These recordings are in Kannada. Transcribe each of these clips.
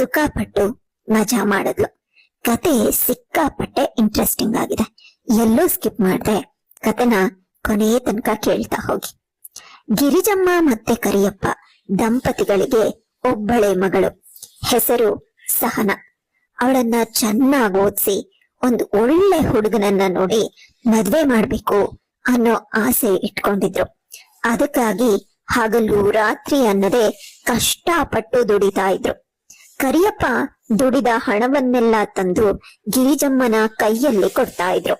ಸುಖಪಟ್ಟು ಮಜಾ ಮಾಡಿದ್ಲು. ಕತೆ ಸಿಕ್ಕಾಪಟ್ಟೆ ಇಂಟ್ರೆಸ್ಟಿಂಗ್ ಆಗಿದೆ. ಎಲ್ಲೂ ಸ್ಕಿಪ್ ಮಾಡ್ದೆ. ಕತೆನ ಕೊನೆಯ ತನಕ ಕೇಳ್ತಾ ಹೋಗಿ. ಗಿರಿಜಮ್ಮ ಮತ್ತೆ ಕರಿಯಪ್ಪ ದಂಪತಿಗಳಿಗೆ ಒಬ್ಬಳೆ ಮಗಳು, ಹೆಸರು ಸಹನ. ಅವಳನ್ನ ಚೆನ್ನಾಗಿ ಓದಿಸಿ ಒಂದು ಒಳ್ಳೆ ಹುಡುಗನನ್ನ ನೋಡಿ ಮದ್ವೆ ಮಾಡ್ಬೇಕು ಅನ್ನೋ ಆಸೆ ಇಟ್ಕೊಂಡಿದ್ರು. ಅದಕ್ಕಾಗಿ ಹಗಲು ರಾತ್ರಿ ಅನ್ನದೇ ಕಷ್ಟಪಟ್ಟು ದುಡಿತಾ ಇದ್ರು. ಕರಿಯಪ್ಪ ದುಡಿದ ಹಣವನ್ನೆಲ್ಲ ತಂದು ಗಿರಿಜಮ್ಮನ ಕೈಯಲ್ಲಿ ಕೊಡ್ತಾ ಇದ್ರು.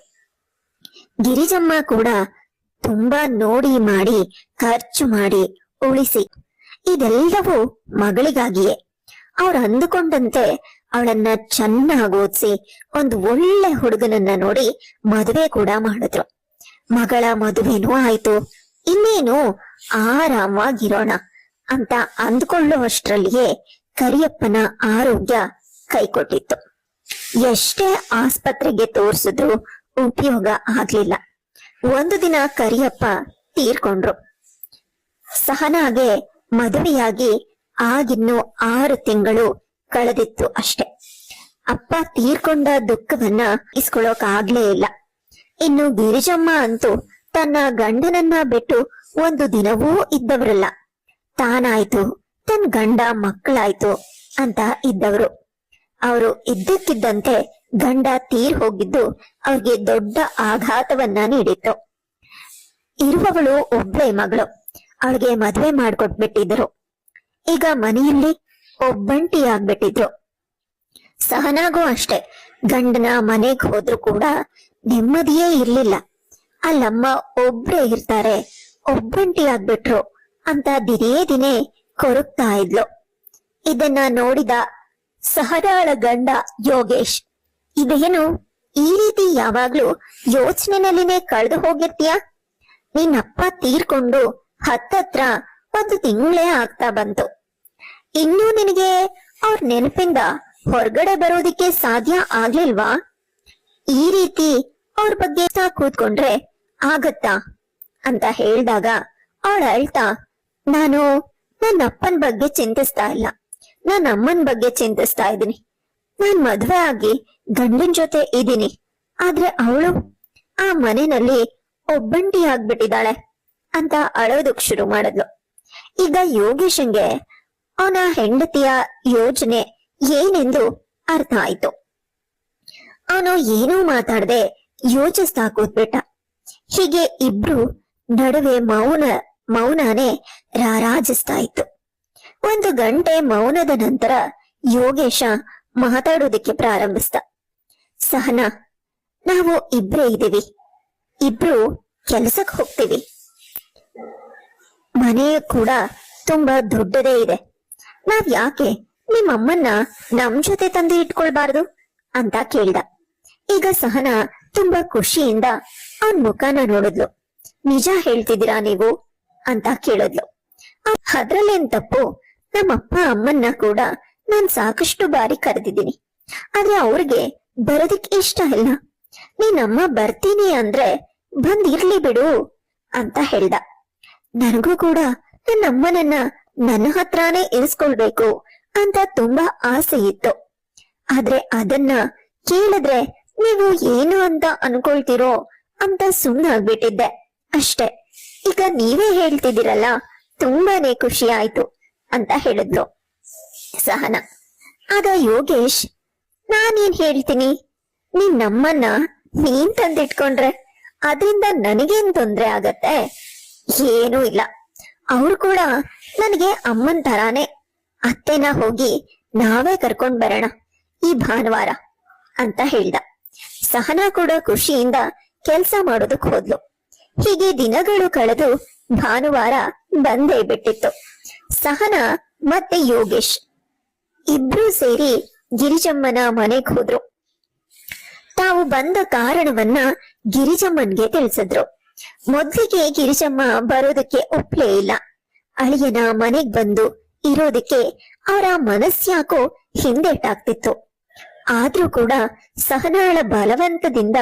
ಗಿರಿಜಮ್ಮ ಕೂಡ ತುಂಬಾ ನೋಡಿ ಮಾಡಿ, ಖರ್ಚು ಮಾಡಿ ಉಳಿಸಿ. ಇದೆಲ್ಲವೂ ಮಗಳಿಗಾಗಿಯೇ. ಅವ್ರು ಅಂದುಕೊಂಡಂತೆ ಅವಳನ್ನ ಚೆನ್ನಾಗಿ ಓದಿಸಿ, ಒಂದು ಒಳ್ಳೆ ಹುಡುಗನನ್ನ ನೋಡಿ ಮದುವೆ ಕೂಡ ಮಾಡಿದ್ರು. ಮಗಳ ಮದುವೆನೂ ಆಯ್ತು. ಇನ್ನೇನು ಆರಾಮವಾಗಿರೋಣ ಅಂತ ಅಂದ್ಕೊಳ್ಳುವಷ್ಟರಲ್ಲಿಯೇ ಕರಿಯಪ್ಪನ ಆರೋಗ್ಯ ಕೈಕೊಟ್ಟಿತ್ತು. ಎಷ್ಟೇ ಆಸ್ಪತ್ರೆಗೆ ತೋರಿಸಿದ್ರು ಉಪಯೋಗ ಆಗ್ಲಿಲ್ಲ. ಒಂದು ದಿನ ಕರಿಯಪ್ಪ ತೀರ್ಕೊಂಡ್ರು. ಸಹನಾಗೆ ಮದುವೆಯಾಗಿ ಆಗಿನ್ನು ಆರು ತಿಂಗಳು ಕಳೆದಿತ್ತು ಅಷ್ಟೆ. ಅಪ್ಪ ತೀರ್ಕೊಂಡ ದುಃಖವನ್ನ ಇಸ್ಕೊಳ್ಳೋಕ್ ಆಗ್ಲೇ ಇಲ್ಲ. ಇನ್ನು ಗಿರಿಜಮ್ಮ ಅಂತೂ ತನ್ನ ಗಂಡನನ್ನ ಬಿಟ್ಟು ಒಂದು ದಿನವೂ ಇದ್ದವರಲ್ಲ. ತಾನಾಯ್ತು ತನ್ನ ಗಂಡ ಮಕ್ಕಳಾಯ್ತು ಅಂತ ಇದ್ದವರು. ಅವರು ಇದ್ದಕ್ಕಿದ್ದಂತೆ ಗಂಡ ತೀರ್ ಹೋಗಿದ್ದು ಅವ್ರಿಗೆ ದೊಡ್ಡ ಆಘಾತವನ್ನ ನೀಡಿತ್ತು. ಇರುವವಳು ಒಬ್ಬಳೆ ಮಗಳು. ಅವಳಿಗೆ ಮದ್ವೆ ಮಾಡ್ಕೊಟ್ಬಿಟ್ಟಿದ್ರು. ಈಗ ಮನೆಯಲ್ಲಿ ಒಬ್ಬಂಟಿ ಆಗ್ಬಿಟ್ಟಿದ್ರು. ಸಹನಾಗೂ ಅಷ್ಟೆ. ಗಂಡನ ಮನೆಗ್ ಹೋದ್ರು ಕೂಡ ನೆಮ್ಮದಿಯೇ ಇರ್ಲಿಲ್ಲ. ಅಲ್ಲಮ್ಮ ಒಬ್ರೇ ಇರ್ತಾರೆ, ಒಬ್ಬಂಟಿ ಆಗ್ಬಿಟ್ರು ಅಂತ ದಿನೇ ದಿನೇ ಕೊರಗ್ತಾ ಇದ್ಲು. ಇದನ್ನ ನೋಡಿದ ಸಹದಾಳ ಗಂಡ ಯೋಗೇಶ್, ಇದೇನು ಈ ರೀತಿ ಯಾವಾಗ್ಲೂ ಯೋಚನೆನಲ್ಲಿನೇ ಕಳೆದು ಹೋಗಿರ್ತೀಯ? ನಿನ್ನಪ್ಪ ತೀರ್ಕೊಂಡು ಹತ್ತತ್ರ ಒಂದು ತಿಂಗಳೇ ಆಗ್ತಾ ಬಂತು. ಇನ್ನೂ ನಿನಗೆ ಅವ್ರ ನೆನಪಿಂದ ಹೊರಗಡೆ ಬರೋದಿಕ್ಕೆ ಸಾಧ್ಯ ಆಗ್ಲಿಲ್ವಾ? ಈ ರೀತಿ ಅವ್ರ ಬಗ್ಗೆ ಕೂತ್ಕೊಂಡ್ರೆ ಆಗತ್ತಾ? ಅಂತ ಹೇಳ್ದಾಗ ಅವಳ ಅಳ್ತಾ, ನಾನು ನನ್ನ ಅಪ್ಪನ ಬಗ್ಗೆ ಚಿಂತಿಸ್ತಾ ಇಲ್ಲ. ನನ್ನ ಅಮ್ಮನ ಬಗ್ಗೆ ಚಿಂತಿಸ್ತಾ ಇದ್ದೀನಿ. ನಾನ್ ಮದ್ವೆ ಆಗಿ ಗಂಡನ್ ಜೊತೆ ಇದ್ದೀನಿ. ಆದ್ರೆ ಅವಳು ಆ ಮನೆಯಲ್ಲಿ ಒಬ್ಬಂಟಿ ಆಗ್ಬಿಟ್ಟಿದ್ದಾಳೆ ಅಂತ ಅಳೋದಕ್ ಶುರು ಮಾಡಿದ್ಲು. ಈಗ ಯೋಗೇಶನ್ಗೆ ಅವನ ಹೆಂಡತಿಯ ಯೋಜನೆ ಏನೆಂದು ಅರ್ಥ ಆಯ್ತು. ಅವನು ಏನೂ ಮಾತಾಡದೆ ಯೋಚಿಸ್ತಾ ಕೂತ್ಬಿಟ್ಟ. ಹೀಗೆ ಇಬ್ರು ನಡುವೆ ಮೌನ ಮೌನನೇ ರಾರಾಜಿಸ್ತಾ ಇತ್ತು ಒಂದು ಗಂಟೆ ಮೌನದ ನಂತರ ಯೋಗೇಶ ಮಾತಾಡೋದಕ್ಕೆ ಪ್ರಾರಂಭಿಸ್ತ ಸಹನಾ, ನಾವು ಇಬ್ರೇ ಇದ್ದೀವಿ. ಇಬ್ರು ಕೆಲಸಕ್ಕೆ ಹೋಗ್ತೀವಿ. ಮನೆ ಕೂಡ ತುಂಬಾ ದೊಡ್ಡದೇ ಇದೆ. ನಾವ್ ಯಾಕೆ ನಿಮ್ಮಮ್ಮನ್ನ ನಮ್ ಜೊತೆ ತಂದು ಇಟ್ಕೊಳ್ಬಾರ್ದು ಅಂತ ಕೇಳ್ದ. ಈಗ ಸಹನ ತುಂಬಾ ಖುಷಿಯಿಂದ ಅವನ್ ಮುಖನ ನೋಡಿದ್ಲು. ನಿಜ ಹೇಳ್ತಿದ್ದೀರಾ ನೀವು? ಅಂತ ಕೇಳಿದ್ಲು. ಅದ್ರಲ್ಲೇನ್ ತಪ್ಪು? ನಮ್ಮಪ್ಪ ಅಮ್ಮನ್ನ ಕೂಡ ನಾನ್ ಸಾಕಷ್ಟು ಬಾರಿ ಕರೆದಿದ್ದೀನಿ. ಆದ್ರೆ ಅವ್ರಿಗೆ ಬರೋದಿಕ್ ಇಷ್ಟ ಇಲ್ಲ. ನೀನಮ್ಮ ಬರ್ತೀನಿ ಅಂದ್ರೆ ಬಂದಿರ್ಲಿ ಬಿಡು ಅಂತ ಹೇಳ್ದ. ನನಗೂ ಕೂಡ ನನ್ನ ಅಮ್ಮನನ್ನ ನನ್ನ ಹತ್ರಾನೇ ಇರಿಸ್ಕೊಳ್ಬೇಕು ಅಂತ ತುಂಬಾ ಆಸೆ ಇತ್ತು. ಆದ್ರೆ ಅದನ್ನ ಕೇಳಿದ್ರೆ ನೀವು ಏನು ಅಂತ ಅನ್ಕೊಳ್ತೀರೋ ಅಂತ ಸುಮ್ಮನಾಗ್ಬಿಟ್ಟಿದ್ದೆ ಅಷ್ಟೇ. ಈಗ ನೀವೇ ಹೇಳ್ತಿದ್ದೀರಲ್ಲ, ತುಂಬಾನೇ ಖುಷಿ ಆಯ್ತು ಅಂತ ಹೇಳಿದ್ಲು ಸಹನ. ಆಗ ಯೋಗೇಶ್, ನಾನೇನ್ ಹೇಳ್ತೀನಿ? ನೀನ್ ನಮ್ಮನ್ನ ನೀನ್ ತಂದಿಟ್ಕೊಂಡ್ರೆ ಅದರಿಂದ ನನಗೇನ್ ತೊಂದ್ರೆ ಆಗತ್ತೆ? ಏನೂ ಇಲ್ಲ. ಅವ್ರು ಕೂಡ ನನಗೆ ಅಮ್ಮನ್ ತರಾನೇ ಅತ್ತೆನ ಹೋಗಿ ನಾವೇ ಕರ್ಕೊಂಡ್ ಬರೋಣ ಈ ಭಾನುವಾರ ಅಂತ ಹೇಳ್ದ. ಸಹನಾ ಕೂಡ ಖುಷಿಯಿಂದ ಕೆಲ್ಸ ಮಾಡೋದಕ್ ಹೋದ್ಲು. ಹೀಗೆ ದಿನಗಳು ಕಳೆದು ಭಾನುವಾರ ಬಂದೇ ಬಿಟ್ಟಿತ್ತು. ಸಹನ ಮತ್ತೆ ಯೋಗೇಶ್ ಇಬ್ರು ಸೇರಿ ಗಿರಿಜಮ್ಮನ ಮನೆಗ್ ಹೋದ್ರು. ತಾವು ಬಂದ ಕಾರಣವನ್ನ ಗಿರಿಜಮ್ಮನ್ಗೆ ತಿಳಿಸಿದ್ರು. ಮೊದ್ಲಿಗೆ ಗಿರಿಜಮ್ಮ ಬರೋದಕ್ಕೆ ಒಪ್ಲೇ ಇಲ್ಲ. ಅಳಿಯನ ಮನೆಗ್ ಬಂದು ಇರೋದಕ್ಕೆ ಅವರ ಮನಸ್ಸ್ಯಾಕೋ ಹಿಂದೆಟಾಗ್ತಿತ್ತು. ಆದ್ರೂ ಕೂಡ ಸಹನಾಳ ಬಲವಂತದಿಂದ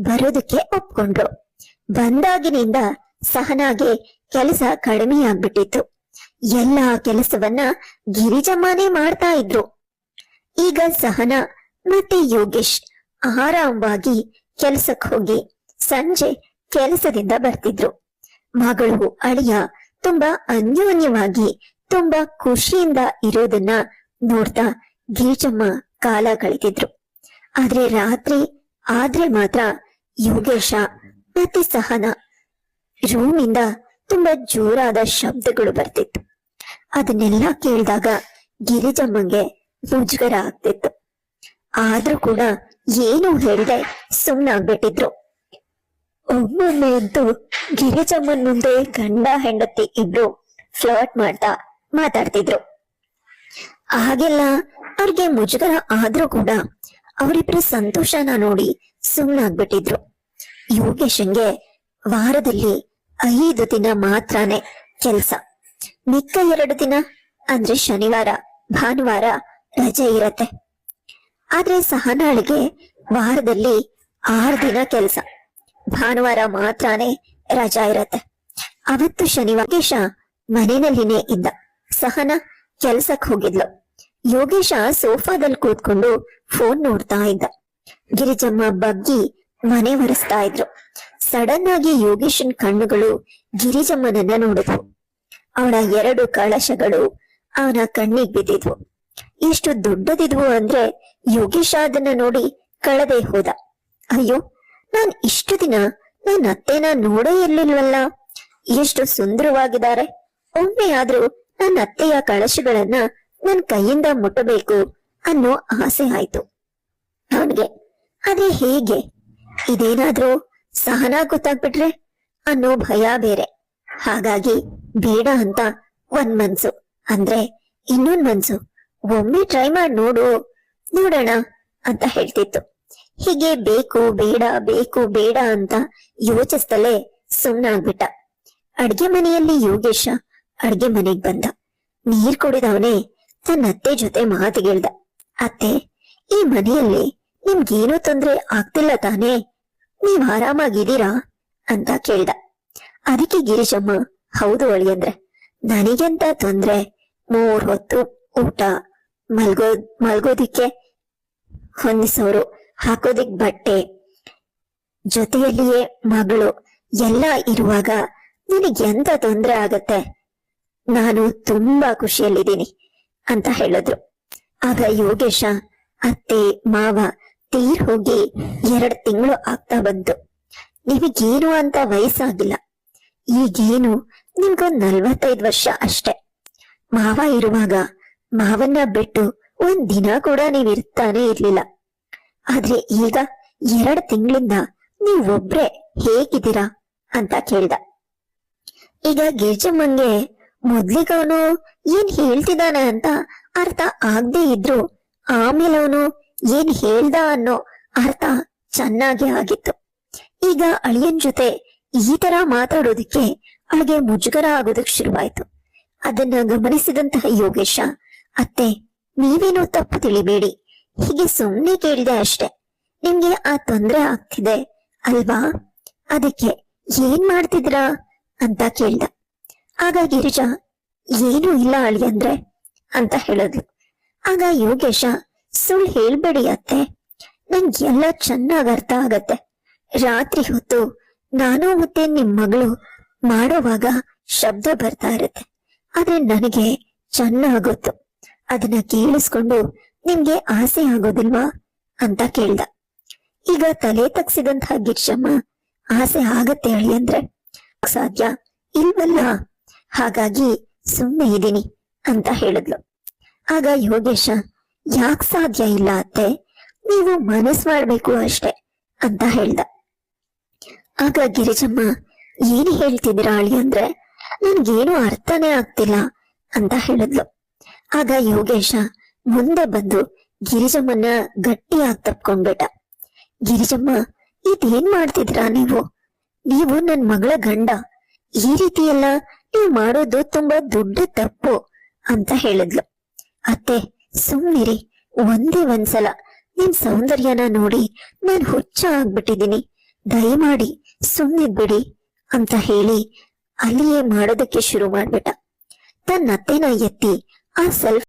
ಬರೋದಕ್ಕೆ ಒಪ್ಕೊಂಡ್ರು. ಬಂದಾಗಿನಿಂದ ಸಹನಾಗೆ ಕೆಲಸ ಕಡಿಮೆಯಾಗ್ಬಿಟ್ಟಿತ್ತು. ಎಲ್ಲಾ ಕೆಲಸವನ್ನ ಗಿರಿಜಮ್ಮನೇ ಮಾಡ್ತಾ ಇದ್ರು. ಈಗ ಸಹನ ಮತ್ತೆ ಯೋಗೇಶ್ ಆರಾಮವಾಗಿ ಕೆಲಸಕ್ಕೆ ಹೋಗಿ ಸಂಜೆ ಕೆಲಸದಿಂದ ಬರ್ತಿದ್ರು. ಮಗಳು ಅಳಿಯ ತುಂಬಾ ಅನ್ಯೋನ್ಯವಾಗಿ ತುಂಬಾ ಖುಷಿಯಿಂದ ಇರೋದನ್ನ ನೋಡ್ತಾ ಗಿರಿಜಮ್ಮ ಕಾಲ ಕಳಿತಿದ್ರು. ಆದ್ರೆ ರಾತ್ರಿ ಆದ್ರೆ ಮಾತ್ರ ಯೋಗೇಶ ಮತ್ತೆ ಸಹನ ರೂಮಿಂದ ತುಂಬಾ ಜೋರಾದ ಶಬ್ದಗಳು ಬರ್ತಿತ್ತು. ಅದನ್ನೆಲ್ಲ ಕೇಳಿದಾಗ ಗಿರಿಜಮ್ಮಂಗೆ ಮುಜುಗರ ಆಗ್ತಿತ್ತು. ಆದ್ರೂ ಕೂಡ ಏನು ಹೇಳದೆ ಸುಮ್ಮನಾಗ್ಬಿಟ್ಟಿದ್ರು ಒಮ್ಮೊಮ್ಮೆ ಅಂತೂ ಗಿರಿಜಮ್ಮನ್ ಮುಂದೆ ಗಂಡ ಹೆಂಡತಿ ಇಬ್ರು ಫ್ಲರ್ಟ್ ಮಾಡ್ತಾ ಮಾತಾಡ್ತಿದ್ರು. ಹಾಗೆಲ್ಲ ಅವ್ರಿಗೆ ಮುಜುಗರ ಆದ್ರೂ ಕೂಡ ಅವರಿಬ್ರ ಸಂತೋಷನ ನೋಡಿ ಸುಮ್ಮನಾಗ್ಬಿಟ್ಟಿದ್ರು ಯೋಗೇಶನ್ಗೆ ವಾರದಲ್ಲಿ ಐದು ದಿನ ಮಾತ್ರನೇ ಕೆಲಸ. ಮಿಕ್ಕ ಎರಡು ದಿನ ಅಂದ್ರೆ ಶನಿವಾರ, ಭಾನುವಾರ ರಜೆ ಇರತ್ತೆ. ಆದ್ರೆ ಸಹನಾಳಿಗೆ ವಾರದಲ್ಲಿ ಆರು ದಿನ ಕೆಲಸ. ಭಾನುವಾರ ಮಾತ್ರನೇ ರಜಾ ಇರತ್ತೆ. ಅವತ್ತು ಶನಿವಾರ ಯೋಗೇಶ ಮನೆಯಲ್ಲಿನೇ ಇದ್ದ. ಸಹನ ಕೆಲ್ಸಕ್ ಹೋಗಿದ್ಲು. ಯೋಗೇಶ ಸೋಫಾದಲ್ಲಿ ಕೂತ್ಕೊಂಡು ಫೋನ್ ನೋಡ್ತಾ ಇದ್ದ. ಗಿರಿಜಮ್ಮ ಬಗ್ಗಿ ಮನೆ ಒರೆಸ್ತಾ ಇದ್ರು. ಸಡನ್ ಆಗಿ ಯೋಗೇಶನ್ ಕಣ್ಣುಗಳು ಗಿರಿಜಮ್ಮನನ್ನ ನೋಡಿದ್ವು. ಅವನ ಎರಡು ಕಳಶಗಳು ಅವನ ಕಣ್ಣಿಗೆ ಬಿದ್ದಿದ್ವು. ಎಷ್ಟು ದೊಡ್ಡದಿದ್ವು ಅಂದ್ರೆ ಯೋಗೇಶ ಅದನ್ನ ನೋಡಿ ಕಳದೆ ಹೋದ. ಅಯ್ಯೋ, ನಾನ್ ಇಷ್ಟು ದಿನ ನನ್ನ ಅತ್ತೆನ ನೋಡೇ ಇರ್ಲಿಲ್ವಲ್ಲ? ಎಷ್ಟು ಸುಂದರವಾಗಿದ್ದಾರೆ. ಒಮ್ಮೆ ಆದ್ರೂ ನನ್ನ ಅತ್ತೆಯ ಕಳಶಗಳನ್ನ ನನ್ ಕೈಯಿಂದ ಮುಟ್ಟಬೇಕು ಅನ್ನೋ ಆಸೆ ಆಯ್ತು. ಅವನಿಗೆ ಅದೇ ಹೇಗೆ? ಇದೇನಾದ್ರೂ ಸಹನ ಗೊತ್ತಾಗ್ಬಿಟ್ರೆ ಅನ್ನೋ ಭಯ ಬೇರೆ. ಹಾಗಾಗಿ ಬೇಡ ಅಂತ ಒಂದ್ ಮನ್ಸು. ಅಂದ್ರೆ ಇನ್ನೊಂದ್ ಮನ್ಸು. ಒಮ್ಮೆ ಟ್ರೈ ಮಾಡಿ ನೋಡು, ನೋಡೋಣ ಅಂತ ಹೇಳ್ತಿತ್ತು. ಹೀಗೆ ಬೇಕು, ಬೇಡ ಬೇಕು, ಬೇಡ ಅಂತ ಯೋಚಿಸ್ತಲೇ ಸುಮ್ನಾಗ್ಬಿಟ್ಟ ಅಡ್ಗೆ ಮನೆಯಲ್ಲಿ ಯೋಗೇಶ ಅಡ್ಗೆ ಮನೆಗ್ ಬಂದ. ನೀರ್ ಕುಡಿದವನೇ ತನ್ನ ಅತ್ತೆ ಜೊತೆ ಮಾತಿಗೆಳ್ದ ಅತ್ತೆ, ಈ ಮನೆಯಲ್ಲಿ ನಿಮ್ಗೇನೂ ತೊಂದ್ರೆ ಆಗ್ತಿಲ್ಲ ತಾನೇ? ನೀವ್ ಆರಾಮಾಗಿದ್ದೀರಾ? ಅಂತ ಕೇಳ್ದ. ಅದಕ್ಕೆ ಗಿರೀಶಮ್ಮ, ಹೌದು ಅಳಿಯಂದ್ರೆ ನನಗೆಂತ ತೊಂದ್ರೆ? ಮೂರ್ ಹೊತ್ತು ಊಟ ಮಲ್ಗೋ, ಮಲ್ಗೋದಿಕ್ಕೆ ಹೊಂದಿಸೋರು, ಹಾಕೋದಿಕ್ ಬಟ್ಟೆ, ಜೊತೆಯಲ್ಲಿಯೇ ಮಗಳು, ಎಲ್ಲ ಇರುವಾಗ ನಿನಗೆ ಎಂತ ತೊಂದ್ರೆ ಆಗತ್ತೆ? ನಾನು ತುಂಬಾ ಖುಷಿಯಲ್ಲಿದ್ದೀನಿ, ಅಂತ ಹೇಳಿದ್ರು. ಆಗ ಯೋಗೇಶ, ಅತ್ತೆ, ಮಾವ ತೀರ್ ಹೋಗಿ ಎರಡ್ ತಿಂಗಳು ಆಗ್ತಾ ಬಂತು. ನಿಮಗೇನು ಅಂತ ವಯಸ್ಸಾಗಿಲ್ಲ. ಈಗೇನು ನಿಮ್ಗೊಂದ್ ನಲ್ವತ್ತೈದ್ ವರ್ಷ ಅಷ್ಟೆ. ಮಾವ ಇರುವಾಗ ಮಾವನ್ನ ಬಿಟ್ಟು ಒಂದ್ ದಿನ ಕೂಡ ನೀವ್ ಇರ್ತಾನೆ ಇರ್ಲಿಲ್ಲ. ಆದ್ರೆ ಈಗ ಎರಡ್ ತಿಂಗಳಿಂದ ನೀವ್ ಒಬ್ರೆ ಹೇಗಿದ್ದೀರಾ ಅಂತ ಕೇಳ್ದ. ಈಗ ಗಿರ್ಜಮ್ಮಂಗೆ ಮೊದ್ಲಿಗೆ ಅವನು ಏನ್ ಹೇಳ್ತಿದ್ದಾನೆ ಅಂತ ಅರ್ಥ ಆಗ್ದೇ ಇದ್ರು ಆಮೇಲೆ ಅವನು ಏನ್ ಹೇಳ್ದ ಅನ್ನೋ ಅರ್ಥ ಚೆನ್ನಾಗಿ ಆಗಿತ್ತು. ಈಗ ಅಳಿಯನ್ ಜೊತೆ ಈ ತರ ಮಾತಾಡೋದಿಕ್ಕೆ ಅವಳಿಗೆ ಮುಜುಗರ ಆಗೋದಕ್ ಶುರುವಾಯ್ತು. ಅದನ್ನ ಗಮನಿಸಿದಂತಹ ಯೋಗೇಶ, ಅತ್ತೆ, ನೀವೇನೋ ತಪ್ಪು ತಿಳಿಬೇಡಿ. ಹೀಗೆ ಸುಮ್ನೆ ಕೇಳಿದೆ ಅಷ್ಟೆ. ನಿಮ್ಗೆ ಆ ತೊಂದ್ರೆ ಆಗ್ತಿದೆ ಅಲ್ವಾ? ಅದಕ್ಕೆ ಏನ್ ಮಾಡ್ತಿದ್ರಾ ಅಂತ ಕೇಳ್ದ. ಆಗ ಗಿರಿಜಾ, ಏನೂ ಇಲ್ಲ ಅಳಿ ಅಂದ್ರೆ ಅಂತ ಹೇಳಿದ್ಲು ಆಗ ಯೋಗೇಶ ಸುಳ್ಳು ಹೇಳ್ಬೇಡಿ ಅತ್ತೆ. ನಂಗೆಲ್ಲ ಚೆನ್ನಾಗ್ ಅರ್ಥ ಆಗತ್ತೆ. ರಾತ್ರಿ ಹೊತ್ತು ನಾನು ಮತ್ತೆ ನಿಮ್ ಮಗಳು ಮಾಡೋವಾಗ ಶಬ್ದ ಬರ್ತಾ ಇರುತ್ತೆ. ಆದ್ರೆ ನನಗೆ ಚೆನ್ನಾಗ್ ಗೊತ್ತು ಅದನ್ನ ಕೇಳಿಸ್ಕೊಂಡು ನಿಮ್ಗೆ ಆಸೆ ಆಗೋದಿಲ್ವಾ ಅಂತ ಕೇಳ್ದ. ಈಗ ತಲೆ ತಗ್ಸಿದಂತಹ ಗಿರ್ಶಮ್ಮ ಆಸೆ ಆಗತ್ತೆ ಹೇಳಿ ಅಂದ್ರೆ, ಸಾಧ್ಯ ಇಲ್ವಲ್ಲ? ಹಾಗಾಗಿ ಸುಮ್ಮನೆ ಇದ್ದೀನಿ ಅಂತ ಹೇಳಿದ್ಲು. ಆಗ ಯೋಗೇಶ ಯಾಕ್ ಸಾಧ್ಯ ಇಲ್ಲ ಅತ್ತೆ ನೀವು ಮನಸ್ ಮಾಡ್ಬೇಕು ಅಷ್ಟೆ ಅಂತ ಹೇಳ್ದ. ಆಗ ಗಿರಿಜಮ್ಮ, ಏನ್ ಹೇಳ್ತಿದ್ದೀರಾ ಅಳಿ ಅಂದ್ರೆ, ನನ್ಗೇನು ಅರ್ಥನೇ ಆಗ್ತಿಲ್ಲ ಅಂತ ಹೇಳಿದ್ಲು. ಆಗ ಯೋಗೇಶ ಮುಂದೆ ಬಂದು ಗಿರಿಜಮ್ಮನ ಗಟ್ಟಿಯಾಗಿ ತಪ್ಕೊಂಡ್ಬಿಟ್ಟ. ಗಿರಿಜಮ್ಮ, ಇದೇನ್ ಮಾಡ್ತಿದ್ರಾ ನೀವು? ನೀವು ನನ್ ಮಗಳ ಗಂಡ. ಈ ರೀತಿ ಎಲ್ಲ ನೀವು ಮಾಡೋದು ತುಂಬಾ ದೊಡ್ಡ ತಪ್ಪು ಅಂತ ಹೇಳಿದ್ಲು. ಅತ್ತೆ ಸುಮ್ನಿರಿ, ಒಂದೇ ಒಂದ್ಸಲ. ನಿಮ್ ಸೌಂದರ್ಯನ ನೋಡಿ ನಾನ್ ಹುಚ್ಚ ಆಗ್ಬಿಟ್ಟಿದ್ದೀನಿ. ದಯಮಾಡಿ ಸುಮ್ನಿದ್ಬಿಡಿ ಅಂತ ಹೇಳಿ ಅಲ್ಲಿಯೇ ಮಾಡೋದಕ್ಕೆ ಶುರು ಮಾಡ್ಬಿಟ್ಟ. ತನ್ನ ಅತ್ತೆನ ಎತ್ತಿ ಆ ಸೆಲ್ಫ್